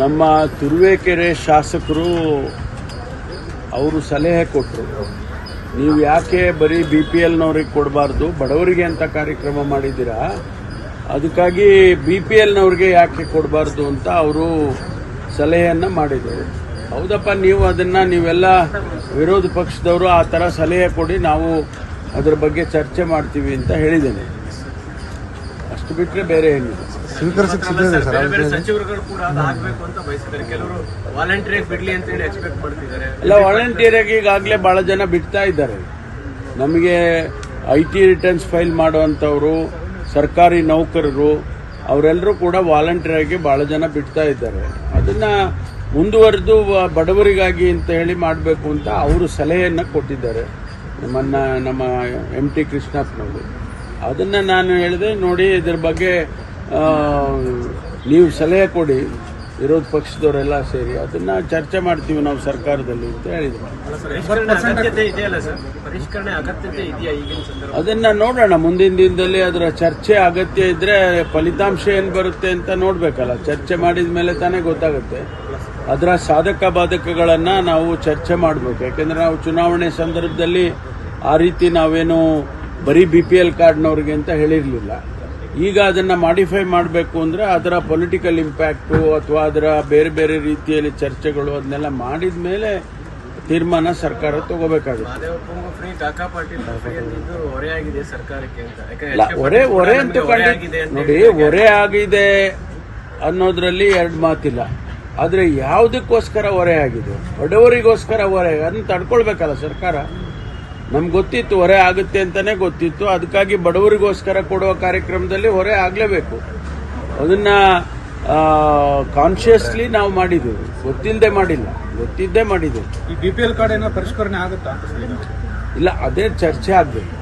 ನಮ್ಮ ತುರುವೇಕೆರೆ ಶಾಸಕರು ಅವರು ಸಲಹೆ ಕೊಟ್ಟರು ನೀವು ಯಾಕೆ ಬರೀ ಬಿ ಪಿ ಎಲ್ನವ್ರಿಗೆ ಕೊಡಬಾರ್ದು? ಬಡವರಿಗೆ ಅಂತ ಕಾರ್ಯಕ್ರಮ ಮಾಡಿದ್ದೀರಾ? ಅದಕ್ಕಾಗಿ ಬಿ ಪಿ ಎಲ್ನವ್ರಿಗೆ ಯಾಕೆ ಕೊಡಬಾರ್ದು ಅಂತ ಅವರು ಸಲಹೆಯನ್ನು ಮಾಡಿದರು. ಹೌದಪ್ಪ, ನೀವು ಅದನ್ನು ನೀವೆಲ್ಲ ವಿರೋಧ ಪಕ್ಷದವರು ಆ ಥರ ಸಲಹೆ ಕೊಡಿ, ನಾವು ಅದರ ಬಗ್ಗೆ ಚರ್ಚೆ ಮಾಡ್ತೀವಿ ಅಂತ ಹೇಳಿದ್ದೇನೆ. ಅಷ್ಟು ಬಿಟ್ಟರೆ ಬೇರೆ ಏನಿಲ್ಲ. ಸ್ವೀಕರಿಸಕ್ಕೆ ಸಿದ್ಧ ಇದೆ ಸರ್ ಬೇರೆ ಬೇರೆ ಸಚಿವರುಗಳು ಕೂಡ ಅದು ಆಗ್ಬೇಕು ಅಂತ ಬಯಸಿದ್ದಾರೆ. ಕೆಲವರು ವಾಲಂಟಿಯರ್ ಬಿಡ್ಲಿ ಅಂತ ಹೇಳಿ ಎಕ್ಸ್ಪೆಕ್ಟ್ ಮಾಡ್ತಿದ್ದಾರೆ. ಅಲ್ಲ ವಾಲಂಟಿಯರ್ ಆಗಿ ಈಗಾಗಲೇ ಭಾಳ ಜನ ಬಿಡ್ತಾ ಇದ್ದಾರೆ. ನಮಗೆ ಐ ಟಿ ರಿಟರ್ನ್ಸ್ ಫೈಲ್ ಮಾಡುವಂಥವರು ಸರ್ಕಾರಿ ನೌಕರರು ಅವರೆಲ್ಲರೂ ಕೂಡ ವಾಲಂಟಿಯರ್ ಆಗಿ ಭಾಳ ಜನ ಬಿಡ್ತಾ ಇದ್ದಾರೆ. ಅದನ್ನ ಮುಂದುವರೆದು ಬಡವರಿಗಾಗಿ ಅಂತ ಹೇಳಿ ಮಾಡಬೇಕು ಅಂತ ಅವರು ಸಲಹೆಯನ್ನು ಕೊಟ್ಟಿದ್ದಾರೆ. ನಮ್ಮನ್ನು ನಮ್ಮ ಎಂ ಟಿ ಕೃಷ್ಣಪ್ಪನವರು. ಅದನ್ನು ನಾನು ಹೇಳಿದೆ ನೋಡಿ ಇದ್ರ ಬಗ್ಗೆ ನೀವು ಸಲಹೆ ಕೊಡಿ ವಿರೋಧ ಪಕ್ಷದವರೆಲ್ಲ ಸೇರಿ ಅದನ್ನ ಚರ್ಚೆ ಮಾಡ್ತೀವಿ ನಾವು ಸರ್ಕಾರದಲ್ಲಿ ಅಂತ ಹೇಳಿದ್ರು. ಅದನ್ನ ನೋಡೋಣ ಮುಂದಿನ ದಿನದಲ್ಲಿ ಅದರ ಚರ್ಚೆ ಅಗತ್ಯ ಇದ್ರೆ ಫಲಿತಾಂಶ ಏನ್ ಬರುತ್ತೆ ಅಂತ ನೋಡ್ಬೇಕಲ್ಲ. ಚರ್ಚೆ ಮಾಡಿದ ಮೇಲೆ ತಾನೇ ಗೊತ್ತಾಗುತ್ತೆ. ಅದರ ಸಾಧಕ ಬಾಧಕಗಳನ್ನ ನಾವು ಚರ್ಚೆ ಮಾಡಬೇಕು. ಯಾಕೆಂದ್ರೆ ನಾವು ಚುನಾವಣೆ ಸಂದರ್ಭದಲ್ಲಿ ಆ ರೀತಿ ನಾವೇನು ಬರೀ ಬಿ ಪಿ ಎಲ್ ಕಾರ್ಡ್ನವ್ರಿಗೆ ಅಂತ ಹೇಳಿರಲಿಲ್ಲ. ಈಗ ಅದನ್ನು ಮಾಡಿಫೈ ಮಾಡಬೇಕು ಅಂದರೆ ಅದರ ಪೊಲಿಟಿಕಲ್ ಇಂಪ್ಯಾಕ್ಟು ಅಥವಾ ಅದರ ಬೇರೆ ಬೇರೆ ರೀತಿಯಲ್ಲಿ ಚರ್ಚೆಗಳು ಅದನ್ನೆಲ್ಲ ಮಾಡಿದ ಮೇಲೆ ತೀರ್ಮಾನ ಸರ್ಕಾರ ತಗೋಬೇಕಾಗುತ್ತೆ. ಹೊರೆ ಹೊರೆ ಅಂತ ನೋಡಿ ಹೊರೆ ಆಗಿದೆ ಅನ್ನೋದ್ರಲ್ಲಿ ಎರಡು ಮಾತಿಲ್ಲ. ಆದರೆ ಯಾವುದಕ್ಕೋಸ್ಕರ ಹೊರೆ ಆಗಿದೆ? ಬಡವರಿಗೋಸ್ಕರ ಹೊರೆ ಅದನ್ನ ತಡ್ಕೊಳ್ಬೇಕಲ್ಲ ಸರ್ಕಾರ. ನಮ್ಗೆ ಗೊತ್ತಿತ್ತು ಹೊರೆ ಆಗುತ್ತೆ ಅಂತಾನೆ ಗೊತ್ತಿತ್ತು. ಅದಕ್ಕಾಗಿ ಬಡವರಿಗೋಸ್ಕರ ಕೊಡುವ ಕಾರ್ಯಕ್ರಮದಲ್ಲಿ ಹೊರೆ ಆಗಲೇಬೇಕು. ಅದನ್ನ ಕಾನ್ಶಿಯಸ್ಲಿ ನಾವು ಮಾಡಿದ್ದೀವಿ. ಗೊತ್ತಿಲ್ಲದೆ ಮಾಡಿಲ್ಲ. ಗೊತ್ತಿದ್ದೇ ಮಾಡಿದ್ದೀವಿ. ಈ ಬಿ ಪಿ ಎಲ್ ಕಾರ್ಡ್ ಏನೋ ಪರಿಷ್ಕರಣೆ ಆಗುತ್ತಾ ಇಲ್ಲ ಅದೇ ಚರ್ಚೆ ಆಗಬೇಕು.